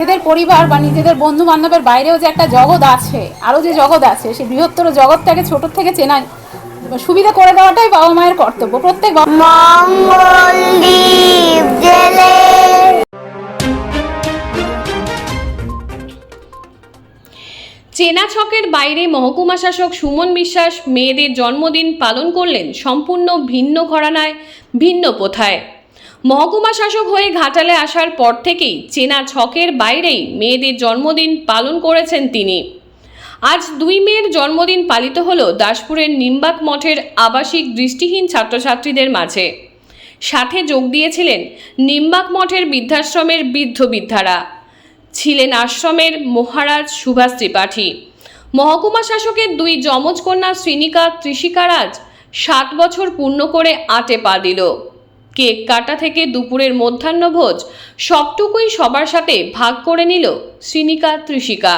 নিজেদের পরিবার বা নিজেদের বন্ধু বান্ধবের বাইরেও যে একটা জগৎ আছে আরও যে জগৎ আছে সেই বৃহত্তর জগৎটাকে ছোট থেকে চেনা সুবিধা করে দেওয়াটাই বাবা মায়ের কর্তব্য। প্রত্যেক চেনা ছকের বাইরে মহকুমা শাসক সুমন বিশ্বাস মেয়েদের জন্মদিন পালন করলেন সম্পূর্ণ ভিন্ন ঘরানায় ভিন্ন প্রথায়। মহকুমা শাসক হয়ে ঘাটালে আসার পর থেকেই চেনা ছকের বাইরেই মেয়েদের জন্মদিন পালন করেছেন তিনি। আজ দুই মেয়ের জন্মদিন পালিত হলো দাসপুরের নিম্বাক মঠের আবাসিক দৃষ্টিহীন ছাত্রছাত্রীদের মাঝে। সাথে যোগ দিয়েছিলেন নিম্বাক মঠের বৃদ্ধাশ্রমের বৃদ্ধ বৃদ্ধারা। ছিলেন আশ্রমের মহারাজ সুভাষ ত্রিপাঠী। মহকুমা শাসকের দুই যমজ কন্যা শ্রীনিকা ত্রিশিকারাজ সাত বছর পূর্ণ করে আটে পা দিল। কেক কাটা থেকে দুপুরের মধ্যাহ্নভোজ সবটুকুই সবার সাথে ভাগ করে নিল শ্রীনিকা তৃষিকা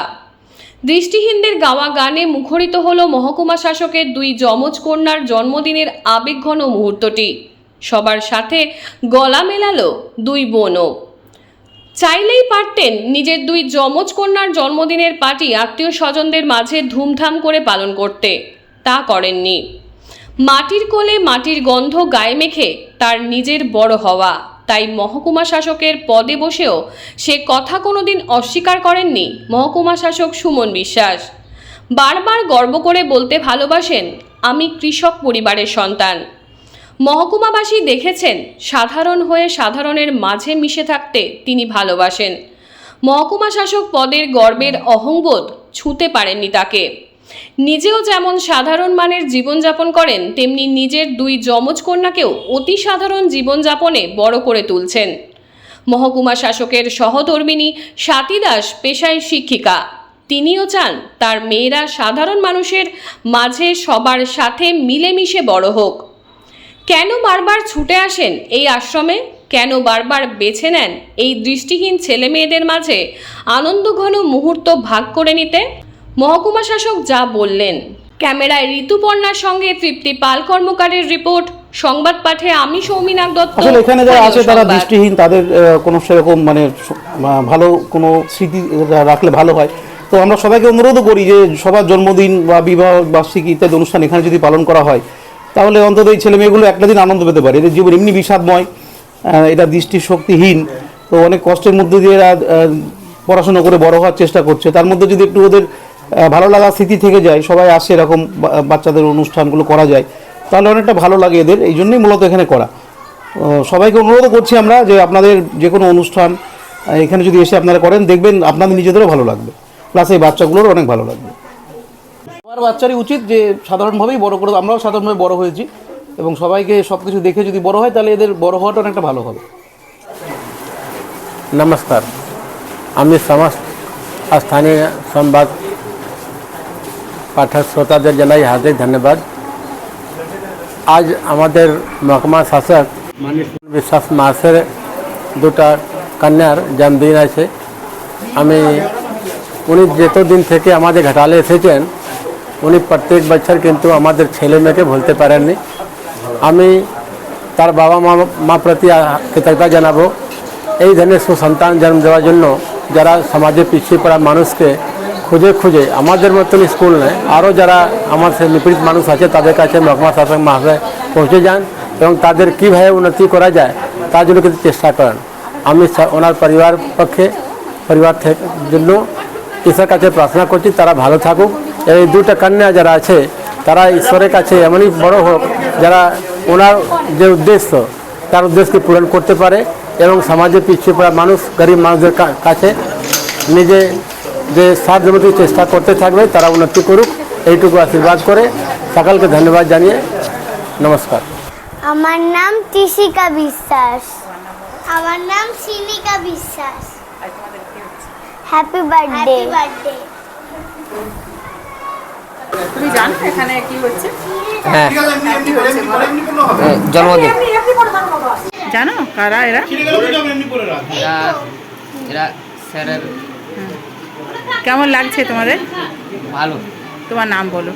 দৃষ্টিহীনদের গাওয়া গানে মুখরিত হল মহকুমা শাসকের দুই যমজ কন্যার জন্মদিনের আবেগঘন মুহূর্তটি। সবার সাথে গলা মেলালো দুই বোনও। চাইলেই পারতেন নিজের দুই যমজ কন্যার জন্মদিনের পার্টি আত্মীয় স্বজনদের মাঝে ধুমধাম করে পালন করতে। তা করেননি। মাটির কোলে মাটির গন্ধ গায়ে মেখে তার নিজের বড় হওয়া। তাই মহকুমা শাসকের পদে বসেও সে কথা কোনোদিন অস্বীকার করেননি মহকুমা শাসক সুমন বিশ্বাস। বারবার গর্ব করে বলতে ভালোবাসেন, আমি কৃষক পরিবারের সন্তান। মহকুমাবাসী দেখেছেন, সাধারণ হয়ে সাধারণের মাঝে মিশে থাকতে তিনি ভালোবাসেন। মহকুমা শাসক পদের গর্বের অহংবোধ ছুঁতে পারেননি তাকে। নিজেও যেমন সাধারণ মানের জীবনযাপন করেন, তেমনি নিজের দুই যমজ কন্যাকেও অতি সাধারণ জীবনযাপনে বড় করে তুলছেন। মহকুমা শাসকের সহধর্মিনী স্বাতী দাস পেশায় শিক্ষিকা। তিনিও চান তার মেয়েরা সাধারণ মানুষের মাঝে সবার সাথে মিলেমিশে বড় হোক। কেন বারবার ছুটে আসেন এই আশ্রমে? কেন বারবার বেছে নেন এই দৃষ্টিহীন ছেলে মেয়েদের মাঝে আনন্দঘন মুহূর্ত ভাগ করে নিতে? মহকুমা শাসক যা বললেন। ক্যামেরায় ঋতুপর্ণার সঙ্গে তৃপ্তি পাল কর্মকারের রিপোর্ট। সংবাদ পাঠে আমি সৌমিনাক দত্ত। আসলে এখানে যারা আছে তারা দৃষ্টিহীন তাদের কোনো সেরকম মানে ভালো কোনো স্মৃতি রাখলে ভালো হয়। তো আমরা সবাইকে অনুরোধও করি যে সবার জন্মদিন বা বিবাহ বার্ষিকী ইত্যাদি অনুষ্ঠান এখানে যদি পালন করা হয় তাহলে অন্তত এই ছেলে মেয়েগুলো একটা দিন আনন্দ পেতে পারে। এদের জীবন এমনি বিষাদময় এটা দৃষ্টিশক্তিহীন। তো অনেক কষ্টের মধ্যে দিয়ে এরা পড়াশোনা করে বড় হওয়ার চেষ্টা করছে। তার মধ্যে যদি একটু ওদের ভালো লাগা স্মৃতি থেকে যায়, সবাই আসে এরকম বাচ্চাদের অনুষ্ঠানগুলো করা যায়। তাহলে অনেকটা ভালো লাগে এদের, এই জন্যই মূলত এখানে করা। সবাইকে অনুরোধ করছি আমরা যে আপনাদের যে কোনো অনুষ্ঠান এখানে যদি এসে আপনারা করেন, দেখবেন আপনাদের নিজেদেরও ভালো লাগবে। প্লাস এই বাচ্চাগুলোরও অনেক ভালো লাগবে। সবার বাচ্চারই উচিত যে সাধারণভাবেই বড় করে, আমরাও সাধারণভাবে বড় হয়েছি এবং সবাইকে সব কিছু দেখে যদি বড় হয়, তাহলে এদের বড় হওয়াটা অনেকটা ভালো হবে। নমস্কার। আমি সমস্ত স্থানীয় সংবাদ পাঠক শ্রোতাদের জানাই হার্দিক ধন্যবাদ। আজ আমাদের মহকুমা শাসক বিশ্বাস মাসের দুটা কন্যার জন্মদিন আছে। আমি, উনি যতদিন থেকে আমাদের ঘাটালে এসেছেন, উনি প্রত্যেক বছর কিন্তু আমাদের ছেলে মেয়েকে ভুলতে পারেননি। আমি তার বাবা মা মা প্রতি কৃতজ্ঞতা জানাব। এই ধরনের সুসন্তান জন্ম দেওয়ার জন্য যারা সমাজে পিছিয়ে পড়া মানুষকে খুঁজে খুঁজে, আমাদের মতন স্কুল নয় আরও যারা আমার সে নিপীড়িত মানুষ আছে, তাদের কাছে মহকুমা শাসক মহাশয় পৌঁছে যান এবং তাদের কীভাবে উন্নতি করা যায়, তার জন্য কিন্তু চেষ্টা করেন। আমি ওনার পরিবার পক্ষে, পরিবার থেকে জন্য ঈশ্বরের কাছে প্রার্থনা করছি, তারা ভালো থাকুক। এই দুটা কন্যা যারা আছে, তারা ঈশ্বরের কাছে এমনই বড় হোক, যারা ওনার যে উদ্দেশ্য, তার উদ্দেশ্যকে পূরণ করতে পারে এবং সমাজে পিছিয়ে পড়া মানুষ, গরিব মানুষদের কাছে নিজে যে সাধ্যমতো চেষ্টা করতে থাকবে তারা উন্নতি করুক। এইটুকু আশীর্বাদ করে সকালকে ধন্যবাদ জানিয়ে নমস্কার। আমার নাম তিশিকা বিশ্বাস। আমার নাম সিনিকা বিশ্বাস। হ্যাপি বার্থডে বার্থডে তুমি জানো এখানে কি হচ্ছে? হ্যাঁ। জন্মদিন। জানো কারা এরা? এরা এরা স্যারের কেমন লাগছে তোমাদের? ভালো। তোমার নাম বলো।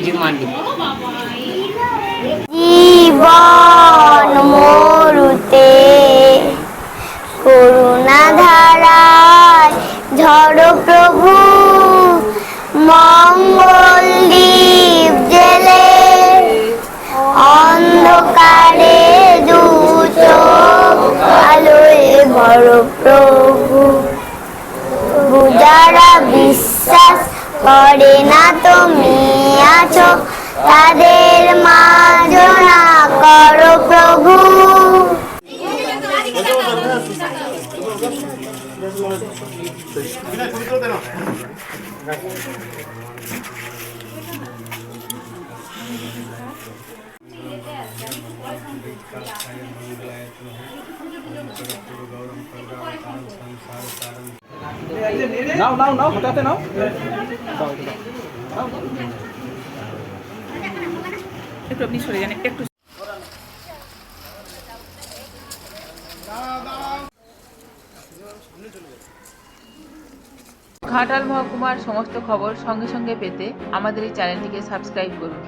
নাম জীবন মরুতে করুণা ধারা করো প্রভু মঙ্গল দীপ জেলে অন্ধকারে দু চোখ আলোয় প্রভু প্রভু। যারা বিশ্বাস করে না তুমি আছো। তাদের মার্জনা করো প্রভু। নাও নাও নাও নাও। একটু আপনি সরে যান একটু ঘাটাল মহকুমার সমস্ত খবর সঙ্গে সঙ্গে পেতে আমাদের এই চ্যানেলটিকে সাবস্ক্রাইব করুন।